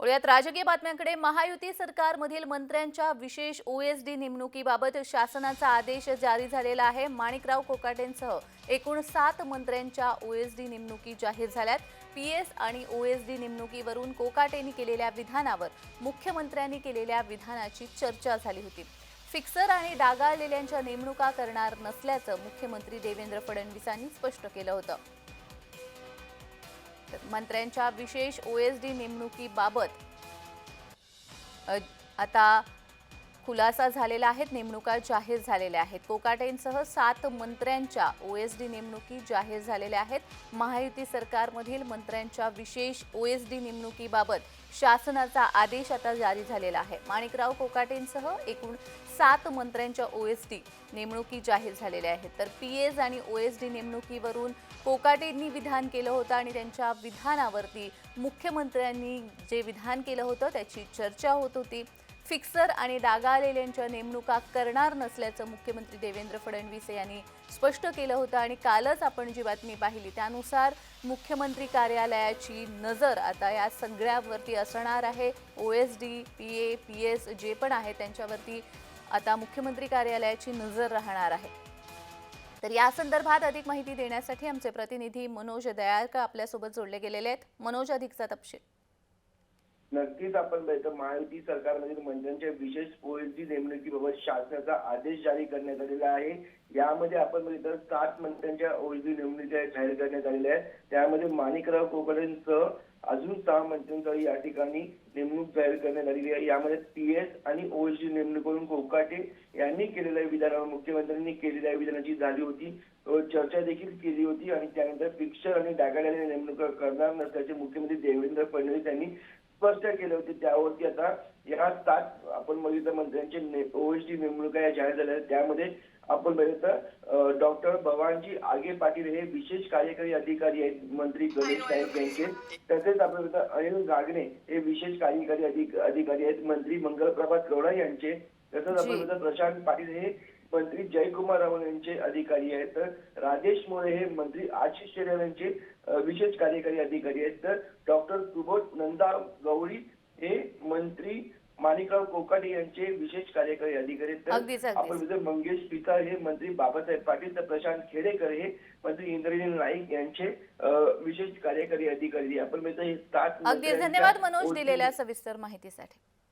वळूयात राजकीय बातम्यांकडे महायुती सरकारमधील मंत्र्यांच्या विशेष ओएसडी नेमणुकीबाबत शासनाचा आदेश जारी झालेला आहे. माणिकराव कोकाटेंसह एकूण सात मंत्र्यांच्या ओएसडी नेमणुकी जाहीर झाल्यात. पीएस आणि ओएसडी नेमणुकीवरून कोकाटेंनी केलेल्या विधानावर मुख्यमंत्र्यांनी केलेल्या विधानाची चर्चा झाली होती. फिक्सर आणि डागाळलेल्यांच्या नेमणुका करणार नसल्याचं मुख्यमंत्री देवेंद्र फडणवीसांनी स्पष्ट केलं होतं. मंत्र्यांच्या विशेष ओएसडी नेमणुकीबाबत. आता खुलासा झालेला आहेत नेमणुका जाहीर झालेल्या आहेत. कोकाटेंसह सात मंत्र्यांच्या ओएसडी नेमणुकी जाहीर झालेल्या आहेत. महायुती सरकारमधील मंत्र्यांच्या विशेष ओएसडी नेमणुकीबाबत शासनाचा आदेश आता जारी झालेला आहे. माणिकराव कोकाटेंसह एकूण सात मंत्र्यांच्या ओएसडी नेमणुकी जाहीर झालेल्या आहेत. तर पी एस आणि ओएसडी नेमणुकीवरून कोकाटेंनी विधान केलं होतं आणि त्यांच्या विधानावरती मुख्यमंत्र्यांनी जे विधान केलं होतं त्याची चर्चा होत होती. फिक्सर आणि डागा आलेल्यांच्या नेमणुका करणार नसल्याचं मुख्यमंत्री देवेंद्र फडणवीस यांनी स्पष्ट केलं होतं आणि कालच आपण जी बातमी पाहिली त्यानुसार मुख्यमंत्री कार्यालयाची नजर आता या सगळ्यावरती असणार आहे. O S D P A P S जे पण आहे त्यांच्यावरती आता मुख्यमंत्री कार्यालयाची नजर राहणार आहे. तर या संदर्भात अधिक माहिती देण्यासाठी आमचे प्रतिनिधी मनोज दयाळकर आपल्यासोबत जोडले गेलेले आहेत. मनोज अधिकचा तपशील. नक्कीच आपण बघतो महायुती सरकारमधील म्हणजे मंत्र्यांच्या विशेष ओएसडी नेमणुकीबाबत शासनाचा आदेश जारी करण्यात आलेला आहे. यामध्ये आपण म्हणजे बघितलं सात मंत्र्यांच्या ओळखी नेमणुका जाहीर करण्यात आलेल्या आहेत. त्यामध्ये माणिकराव कोकडेंसह अजून सहा मंत्र्यांचा या ठिकाणी नेमणूक जाहीर करण्यात आलेली आहे. यामध्ये पीएस आणि ओएसडी करून कोकाटे यांनी केलेल्या विधानावर मुख्यमंत्र्यांनी केलेल्या विधानाची झाली होती. चर्चा देखील केली होती आणि त्यानंतर पिक्चर आणि डागाड्याने नेमणूक करणार नसल्याचे मुख्यमंत्री देवेंद्र फडणवीस यांनी स्पष्ट केले होते त्यावरती आता या सात आपण बघितलं मंत्र्यांचे ओएसडी नेमणुका या जाहीर झाल्या. त्यामध्ये आपण बघितलं डॉक्टर भवानजी आगे पाटील हे विशेष कार्यकारी अधिकारी आहेत मंत्री गणेश नाईक यांचे तसेच आपण बघितलं अनिल गागणे हे विशेष कार्यकारी अधिक- अधिकारी आहेत मंत्री मंगलप्रभात गौडा यांचे तसंच आपण. बघितलं प्रशांत पाटील हे मंत्री जयकुमार रावल यांचे अधिकारी आहेत. तर राजेश मोरे हे मंत्री आशिष शेलार यांचे विशेष कार्यकारी अधिकारी आहेत. तर डॉक्टर सुबोध नंदा गौरी हे मंत्री माणिकराव कोकाटे यांचे विशेष कार्यकारी अधिकारी तर. आपण बघितलं मंगेश पिसाळ हे मंत्री बाबासाहेब पाटील तर प्रशांत खेडेकर हे मंत्री इंद्रजित नाईक यांचे विशेष कार्यकारी अधिकारी. आपण बघितलं हे सात अगदी धन्यवाद मनोज दिलेल्या सविस्तर माहितीसाठी.